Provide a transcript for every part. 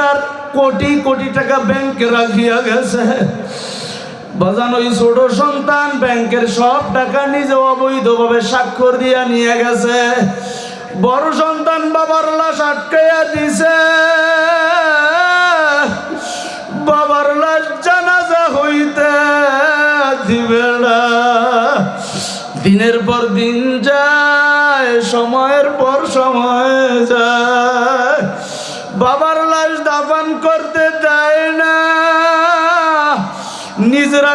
টাকার কোটি কোটি টাকা ব্যাংকে রাখিয়া গেছে। বাজান ওই ছোট সন্তান ব্যাংকের সব টাকা নিজে অবৈধভাবে স্বাক্ষর দিয়া নিয়ে গেছে। বড় সন্তান বাবার লাশ আটকাইয়া দিছে। বাবার লাশ জানাজা হইতে দিবে না। দিনের পর দিন যায়, সময়ের পর সময় যায়। বাবার লাশ দাফান করতে দেয় না। নিজেরা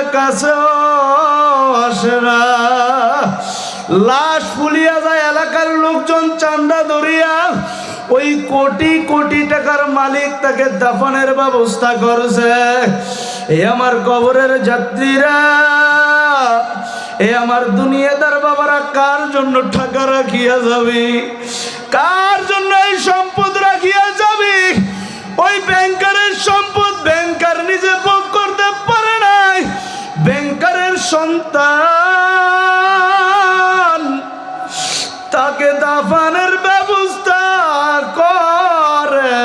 আসে না। লাশ ফুলিয়া যায় এলাকার লোকজন চান্দা ধরিয়া ওই কোটি কোটি টাকার মালিক তাকে দাফনের ব্যবস্থা করছে। এ আমার কবরের যাত্রীরা, এ আমার দুনিয়াদার বাবারা, কার জন্য টাকা রাখিয়া যাবি? কার জন্য এই সম্পদ রাখিয়া সন্তান। তাকে দাফানের ব্যবস্থা করে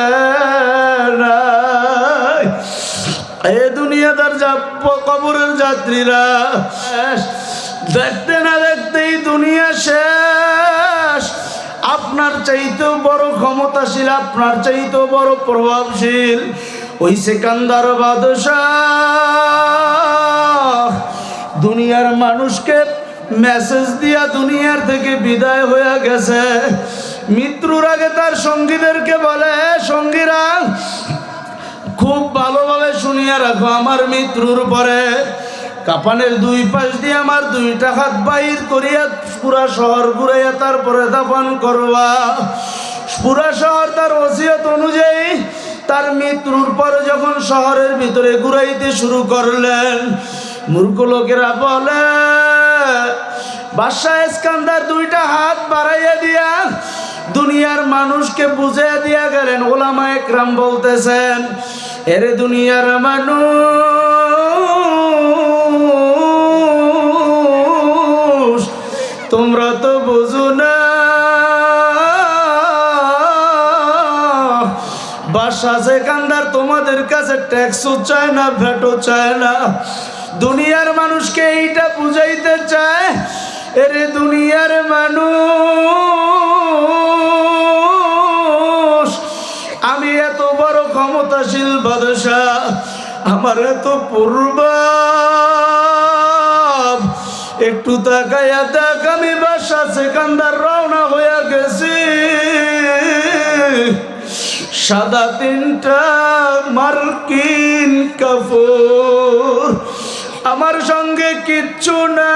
এ দুনিয়াদার যা কবরের যাত্রীরা, দেখতে না দেখতেই দুনিয়া শেষ। আপনার চাইতেও বড় ক্ষমতাশীল, আপনার চাইতেও বড় প্রভাবশীল, ওই সেকান্দার বাদশাহ। দুনিয়ার মানুষকে মেসেজ দিয়া দুনিয়ার থেকে বিদায় হয়ে গেছে। মৃত্যুর আগে তার সঙ্গীদেরকে বলে সঙ্গীরা, খুব ভালোভাবে শুনিয়া রাখো আমার মৃত্যুর পরে। কাপানের দুই পাশ দিয়ে আমার দুইটা হাত বাইর করিয়া পুরা শহর ঘুরাইয়া তারপরে দাফন করবা। পুরা শহর তার ওসিয়ত অনুযায়ী তার মৃত্যুর পর যখন শহরের ভিতরে ঘুরাইতে শুরু করলেন মূর্খ লোকেরা বলে, বাদশাহ ইস্কান্দার দুইটা হাত বাড়াইয়া দিয়া দুনিয়ার মানুষকে বুঝিয়ে দিয়া গেলেন, ওলামা একরাম বলতেছেন, এরে দুনিয়ার মানুষ, তোমরা তো বুঝো না। বাসা সেকান্দার তোমাদের কাছে ট্যাক্সও চায় না ভ্যাটও চায় না। দুনিয়ার মানুষকে এইটা বুঝাইতে চায়, এরে দুনিয়ার মানুষ, আমি এত বড় ক্ষমতাশীল বাদশাহ, আমার এত পূর্ব একটু তাকাইয়া দেখ, আমি বাসা সেকান্দার রওনা হইয়া গেছি। সাদা তিনটা মার্কিন কাপড়। আমার সঙ্গে কিচ্ছু না